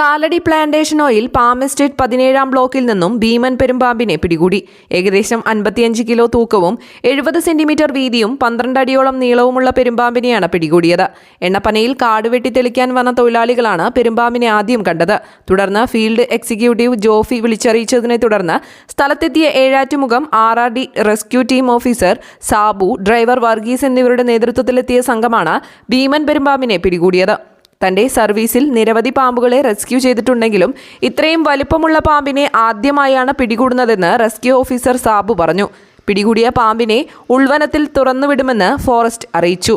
Kalady plantation oil palm estate പതിനേഴാം ബ്ലോക്കിൽ നിന്നും ഭീമൻ പെരുമ്പാമ്പിനെ പിടികൂടി. ഏകദേശം അൻപത്തിയഞ്ച് കിലോ തൂക്കവും എഴുപത് സെന്റിമീറ്റർ വീതിയും പന്ത്രണ്ട് അടിയോളം നീളവുമുള്ള പെരുമ്പാമ്പിനെയാണ് പിടികൂടിയത്. എണ്ണപ്പനയിൽ കാട് വെട്ടി തെളിക്കാൻ വന്ന തൊഴിലാളികളാണ് പെരുമ്പാമ്പിനെ ആദ്യം കണ്ടത്. തുടർന്ന് ഫീൽഡ് എക്സിക്യൂട്ടീവ് ജോഫി വിളിച്ചറിയിച്ചതിനെ തുടർന്ന് സ്ഥലത്തെത്തിയ Ezhattumukham R R D rescue team officer Sabu driver Varghese എന്നിവരുടെ നേതൃത്വത്തിലെത്തിയ സംഘമാണ് ഭീമൻ പെരുമ്പാമ്പിനെ പിടികൂടിയത്. തന്റെ സർവീസിൽ നിരവധി പാമ്പുകളെ റെസ്ക്യൂ ചെയ്തിട്ടുണ്ടെങ്കിലും ഇത്രയും വലിപ്പമുള്ള പാമ്പിനെ ആദ്യമായാണ് പിടികൂടുന്നതെന്ന് റെസ്ക്യൂ ഓഫീസർ സാബു പറഞ്ഞു. പിടികൂടിയ പാമ്പിനെ ഉൾവനത്തിൽ തുറന്നുവിടുമെന്ന് ഫോറസ്റ്റ് അറിയിച്ചു.